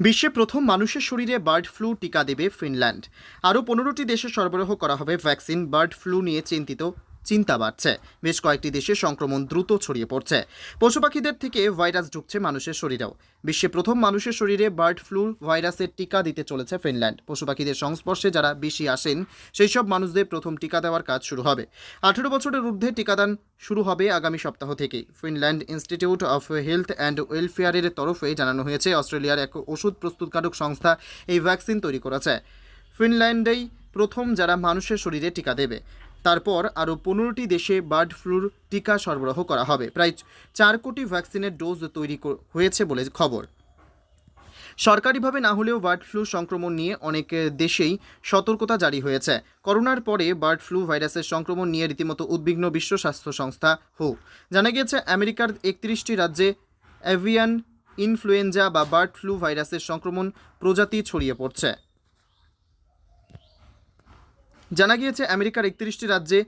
বিশ্বে প্রথম মানুষের শরীরে বার্ড ফ্লু টিকা দেবে ফিনল্যান্ড। আরও পনেরোটি দেশে সরবরাহ করা হবে ভ্যাকসিন। বার্ড ফ্লু নিয়ে চিন্তিত চিন্তা বাড়ছে। বেশ কয়েকটি দেশে সংক্রমণ দ্রুত ছড়িয়ে পড়ছে। পশু পাখিদের থেকে ভাইরাস ঢুকছে মানুষের শরীরেও। বিশ্বে প্রথম মানুষের শরীরে বার্ড ফ্লু ভাইরাসের টিকা দিতে চলেছে ফিনল্যান্ড। পশু পাখিদের সংস্পর্শে যারা বেশি আসেন সেই সব মানুষদের প্রথম টিকা দেওয়ার কাজ শুরু হবে। আঠেরো বছরের ঊর্ধ্বে টিকাদান শুরু হবে আগামী সপ্তাহ থেকেই। Finland institute of health and ওয়েলফেয়ারের তরফে জানানো হয়েছে, অস্ট্রেলিয়ার এক ওষুধ প্রস্তুতকারক সংস্থা এই ভ্যাকসিন তৈরি করেছে। ফিনল্যান্ডেই প্রথম যারা মানুষের শরীরে টিকা দেবে। তারপর আরও পনেরোটি দেশে বার্ড ফ্লুর টিকা সরবরাহ করা হবে। প্রায় চার কোটি ভ্যাকসিনের ডোজ তৈরি হয়েছে বলে খবর। সরকারিভাবে না হলেও বার্ড ফ্লু সংক্রমণ নিয়ে অনেক দেশেই সতর্কতা জারি হয়েছে। করোনার পরে বার্ড ফ্লু ভাইরাসের সংক্রমণ নিয়ে রীতিমতো উদ্বিগ্ন বিশ্ব স্বাস্থ্য সংস্থা হু। জানা গিয়েছে, আমেরিকার একত্রিশটি রাজ্যে অ্যাভিয়ান ইনফ্লুয়েঞ্জা বা বার্ড ফ্লু ভাইরাসের সংক্রমণ প্রজাতি ছড়িয়ে পড়ছে। জানা গিয়েছে, আমেরিকার একত্রিশটি রাজ্যে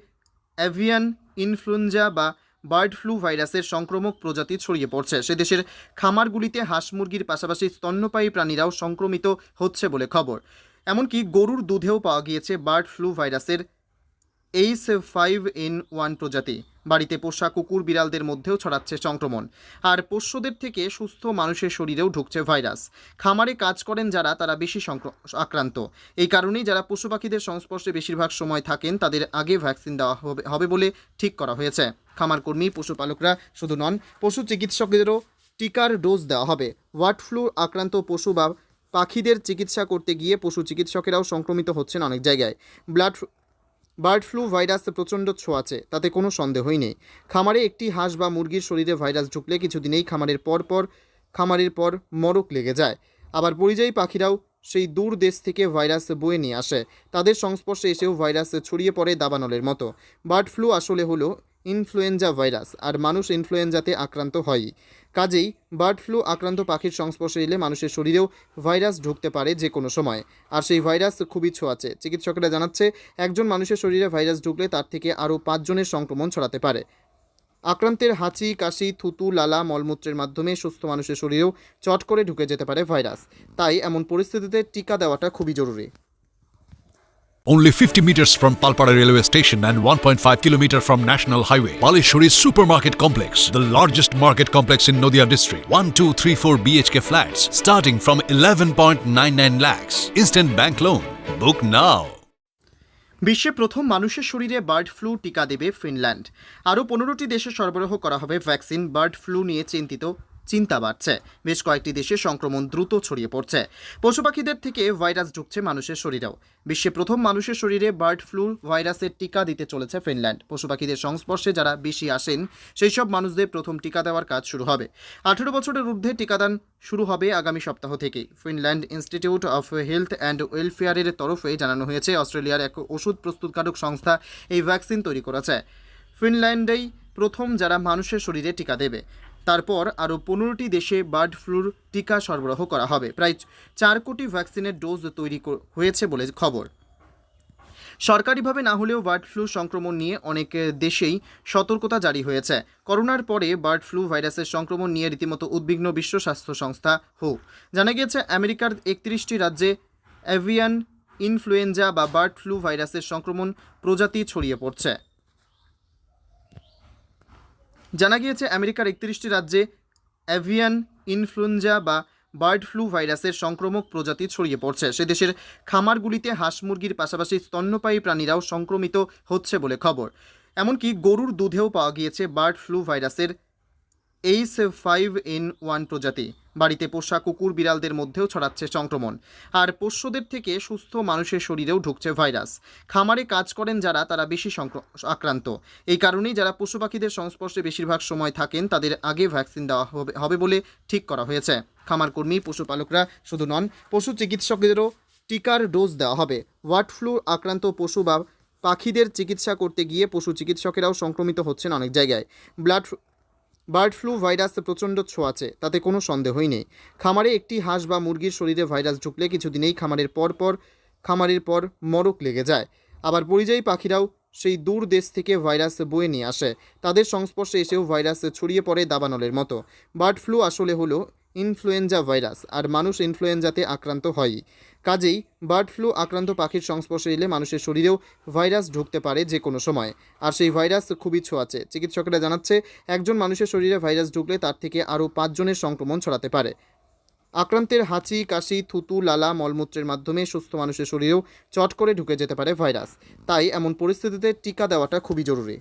অ্যাভিয়ান, ইনফ্লুয়েঞ্জা বা বার্ড ফ্লু ভাইরাসের সংক্রমক প্রজাতি ছড়িয়ে পড়ছে। সে দেশের খামারগুলিতে হাঁস মুরগির পাশাপাশি স্তন্যপায়ী প্রাণীরাও সংক্রমিত হচ্ছে বলে খবর। এমনকি গরুর দুধেও পাওয়া গিয়েছে বার্ড ফ্লু ভাইরাসের এইচ ফাইভ এন ওয়ান প্রজাতি। বাড়িতে পোষা কুকুর বিড়ালদের মধ্যেও ছড়াচ্ছে সংক্রমণ। আর পোষ্যদের থেকে সুস্থ মানুষের শরীরেও ঢুকছে ভাইরাস। খামারে কাজ করেন যারা, তারা বেশি আক্রান্ত। এই কারণেই যারা পশু পাখিদের সংস্পর্শে বেশিরভাগ সময় থাকেন, তাদের আগে ভ্যাকসিন দেওয়া হবে হবে বলে ঠিক করা হয়েছে। খামার কর্মী, পশুপালকরা শুধু নন, পশু চিকিৎসকদেরও টিকার ডোজ দেওয়া হবে। ওয়ার্ড ফ্লু আক্রান্ত পশু বা পাখিদের চিকিৎসা করতে গিয়ে পশু চিকিৎসকেরাও সংক্রমিত হচ্ছেন অনেক জায়গায়। ব্লাড বার্ড ফ্লু ভাইরাস প্রচণ্ড ছোঁয়াচে তাতে কোনো সন্দেহই নেই। খামারে একটি হাঁস বা মুরগির শরীরে ভাইরাস ঢুকলে কিছুদিনেই খামারের পর পর, খামারের পর মরক লেগে যায়। আবার পরিযায়ী পাখিরাও সেই দূর দেশ থেকে ভাইরাস বয়ে নিয়ে আসে। তাদের সংস্পর্শে এসেও ভাইরাস ছড়িয়ে পড়ে দাবানলের মতো। বার্ড ফ্লু আসলে হলো ইনফ্লুয়েঞ্জা ভাইরাস আর মানুষ ইনফ্লুয়েঞ্জাতে আক্রান্ত হয়ই। কাজেই বার্ড ফ্লু আক্রান্ত পাখির সংস্পর্শে এলে মানুষের শরীরেও ভাইরাস ঢুকতে পারে যে কোনো সময়। আর সেই ভাইরাস খুবই ছোঁয়াচে চিকিৎসকেরা জানাচ্ছে, একজন মানুষের শরীরে ভাইরাস ঢুকলে তার থেকে আরও পাঁচজনের সংক্রমণ ছড়াতে পারে। আক্রান্তের হাঁচি, কাশি, থুতু, লালা, মলমূত্রের মাধ্যমে সুস্থ মানুষের শরীরেও চট করে ঢুকে যেতে পারে ভাইরাস। তাই এমন পরিস্থিতিতে টিকা দেওয়াটা খুবই জরুরি। Only 50 meters from Palpara railway station and 1.5 kilometer from National Highway, Palishuri Supermarket Complex, the largest market complex in Noida district. 1, 2, 3, 4 BHK flats starting from 11.99 lakhs. Instant bank loan. Book now. বিশ্বে প্রথম মানুষের শরীরে bird flu টিকা দেবে Finland আরও পনেরোটি দেশে সরবরাহ করা হবে ভ্যাকসিন বার্ড ফ্লু নিয়ে চিন্তিত চিন্তা বাড়ছে। বেশ কয়েকটি দেশে সংক্রমণ দ্রুত ছড়িয়ে পড়ছে। পশু পাখিদের থেকে ভাইরাস ঢুকছে মানুষের শরীরেও। বিশ্বে প্রথম মানুষের শরীরে বার্ড ফ্লু ভাইরাসের টিকা দিতে চলেছে ফিনল্যান্ড। পশু পাখিদের সংস্পর্শে যারা বেশি আসেন সেই সব মানুষদের প্রথম টিকা দেওয়ার কাজ শুরু হবে। আঠেরো বছরের ঊর্ধ্বে টিকাদান শুরু হবে আগামী সপ্তাহ থেকেই। Finland institute of health and ওয়েলফেয়ারের তরফে জানানো হয়েছে, অস্ট্রেলিয়ার এক ওষুধ প্রস্তুতকারক সংস্থা এই ভ্যাকসিন তৈরি করেছে। ফিনল্যান্ডেই প্রথম যারা মানুষের শরীরে টিকা দেবে। তারপর আরও পনেরোটি দেশে বার্ড ফ্লুর টিকা সরবরাহ করা হবে। প্রায় চার কোটি ভ্যাকসিনের ডোজ তৈরি হয়েছে বলে খবর। সরকারিভাবে না হলেও বার্ড ফ্লু সংক্রমণ নিয়ে অনেক দেশেই সতর্কতা জারি হয়েছে। করোনার পরে বার্ড ফ্লু ভাইরাসের সংক্রমণ নিয়ে রীতিমতো উদ্বিগ্ন বিশ্ব স্বাস্থ্য সংস্থা হু। জানা গিয়েছে, আমেরিকার একত্রিশটি রাজ্যে অ্যাভিয়ান ইনফ্লুয়েঞ্জা বা বার্ড ফ্লু ভাইরাসের সংক্রমণ প্রজাতি ছড়িয়ে পড়ছে। জানা গিয়েছে, আমেরিকার একত্রিশটি রাজ্যে অ্যাভিয়ান, ইনফ্লুয়েঞ্জা বা বার্ড ফ্লু ভাইরাসের সংক্রমক প্রজাতি ছড়িয়ে পড়ছে। সে দেশের খামারগুলিতে হাঁস মুরগির পাশাপাশি স্তন্যপায়ী প্রাণীরাও সংক্রমিত হচ্ছে বলে খবর। এমনকি গরুর দুধেও পাওয়া গিয়েছে বার্ড ফ্লু ভাইরাসের এইচ ফাইভ এন ওয়ান প্রজাতি। বাড়িতে পোষা কুকুর বিড়ালদের মধ্যেও ছড়াচ্ছে সংক্রমণ। আর পোষ্যদের থেকে সুস্থ মানুষের শরীরেও ঢুকছে ভাইরাস। খামারে কাজ করেন যারা, তারা বেশি আক্রান্ত। এই কারণেই যারা পশু পাখিদের সংস্পর্শে বেশিরভাগ সময় থাকেন, তাদের আগে ভ্যাকসিন দেওয়া হবে হবে বলে ঠিক করা হয়েছে। খামার কর্মী, পশুপালকরা শুধু নন, পশু চিকিৎসকদেরও টিকার ডোজ দেওয়া হবে। ওয়ার্ড ফ্লু আক্রান্ত পশু বা পাখিদের চিকিৎসা করতে গিয়ে পশু চিকিৎসকেরাও সংক্রমিত হচ্ছেন অনেক জায়গায়। ব্লাড বার্ড ফ্লু ভাইরাস প্রচণ্ড ছোঁয়াচে তাতে কোনো সন্দেহই নেই। খামারে একটি হাঁস বা মুরগির শরীরে ভাইরাস ঢুকলে কিছুদিনেই খামারের পর পর, খামারের পর মরক লেগে যায়। আবার পরিযায়ী পাখিরাও সেই দূর দেশ থেকে ভাইরাস বয়ে নিয়ে আসে। তাদের সংস্পর্শে এসেও ভাইরাস ছড়িয়ে পড়ে দাবানলের মতো। বার্ড ফ্লু আসলে হলো ইনফ্লুয়েঞ্জা ভাইরাস আর মানুষ ইনফ্লুয়েঞ্জাতে আক্রান্ত হয় কাজেই বার্ড ফ্লু আক্রান্ত পাখির সংস্পর্শে এলে মানুষের শরীরেও ভাইরাস ঢুকতে পারে যে কোনো সময়। আর সেই ভাইরাস খুবই ছোঁয়াচে চিকিৎসকরা জানাচ্ছে, একজন মানুষের শরীরে ভাইরাস ঢুকলে তার থেকে আরও পাঁচজনের সংক্রমণ ছড়াতে পারে। আক্রান্তের হাঁচি, কাশি, থুতু, লালা, মলমূত্রের মাধ্যমে সুস্থ মানুষের শরীরেও চট করে ঢুকে যেতে পারে ভাইরাস। তাই এমন পরিস্থিতিতে টিকা দেওয়াটা খুবই জরুরি।